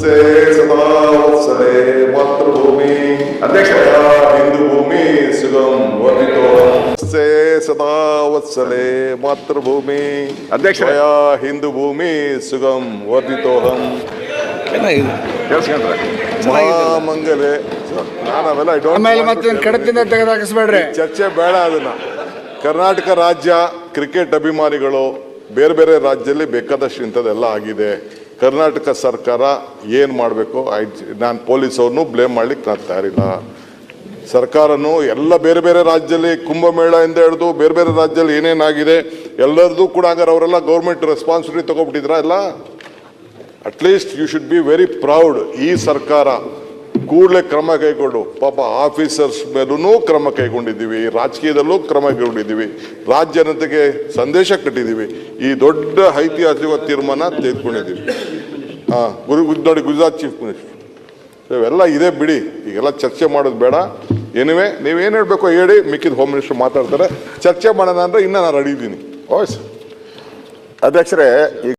ಸೇ ಸದಾ ವತ್ಸಲೆ ಮಾತೃಭೂಮಿ ಅಧ್ಯಕ್ಷ ಹಿಂದೂ ಭೂಮಿ ಸುಗಂ ವರ್ಧಿತೋ. ಸೇ ಸದಾ ವತ್ಸಲೆ ಮಾತೃಭೂಮಿ ಅಧ್ಯಕ್ಷ ಹಿಂದೂ ಭೂಮಿ ಸುಗಂ ವರ್ಧಿತೋಹಂ. ಕೇಳಿಸ್ಕೊಂಡ್ರೆ ಮಹಾಮಂಗಲೆ ನಾನು ಅವೆಲ್ಲ ಕಡತಿಂದ ತೆಗೆದಾಕಿಸ್ಬೇಡ್ರಿ. ಚರ್ಚೆ ಬೇಡ ಅದನ್ನ. ಕರ್ನಾಟಕ ರಾಜ್ಯ ಕ್ರಿಕೆಟ್ ಅಭಿಮಾನಿಗಳು ಬೇರೆ ಬೇರೆ ರಾಜ್ಯದಲ್ಲಿ ಬೇಕಾದಷ್ಟು ಇಂಥದ್ದೆಲ್ಲ ಆಗಿದೆ. ಕರ್ನಾಟಕ ಸರ್ಕಾರ ಏನು ಮಾಡಬೇಕು? ನಾನು ಪೊಲೀಸವ್ರನ್ನೂ ಬ್ಲೇಮ್ ಮಾಡಲಿಕ್ಕೆ ನಾನು ತಯಾರಿಲ್ಲ. ಸರ್ಕಾರನು ಎಲ್ಲ ಬೇರೆ ಬೇರೆ ರಾಜ್ಯದಲ್ಲಿ ಕುಂಭಮೇಳ ಇಂದ ಹಿಡಿದು ಬೇರೆ ಬೇರೆ ರಾಜ್ಯದಲ್ಲಿ ಏನೇನಾಗಿದೆ ಎಲ್ಲರದ್ದು ಕೂಡ ಹಂಗಾರೆ ಅವರೆಲ್ಲ ಗೌರ್ಮೆಂಟ್ ರೆಸ್ಪಾನ್ಸಿಬಿಲಿಟಿ ತೊಗೊಬಿಟ್ಟಿದ್ರಾ ಎಲ್ಲ at least you should be very proud ಈ ಸರ್ಕಾರ. ಕೂಡಲೇ ಕ್ರಮ ಕೈಗೊಂಡು, ಪಾಪ ಆಫೀಸರ್ಸ್ ಮೇಲೂ ಕ್ರಮ ಕೈಗೊಂಡಿದ್ದೀವಿ, ರಾಜಕೀಯದಲ್ಲೂ ಕ್ರಮ ಕೈಗೊಂಡಿದ್ದೀವಿ, ರಾಜ್ಯ ಜನತೆಗೆ ಸಂದೇಶ ಕಟ್ಟಿದ್ದೀವಿ, ಈ ದೊಡ್ಡ ಐತಿಹಾಸಿಕ ತೀರ್ಮಾನ ತೆಗೆದುಕೊಂಡಿದ್ದೀವಿ. ಹಾಂ, ಗುರು, ನೋಡಿ, ಗುಜರಾತ್ ಚೀಫ್ ಮಿನಿಸ್ಟರ್ ಇವೆಲ್ಲ ಇದೆ ಬಿಡಿ, ಈಗೆಲ್ಲ ಚರ್ಚೆ ಮಾಡೋದು ಬೇಡ. ಏನಿವೆ ನೀವೇನು ಹೇಳಬೇಕು ಹೇಳಿ, ಮಿಕ್ಕಿದ ಹೋಮ್ ಮಿನಿಸ್ಟರ್ ಮಾತಾಡ್ತಾರೆ. ಚರ್ಚೆ ಮಾಡೋಣ ಅಂದರೆ ಇನ್ನೂ ನಾನು ರೆಡಿ ಇದ್ದೀನಿ. ಓಯ್ ಅಧ್ಯಕ್ಷರೇ ಈಗ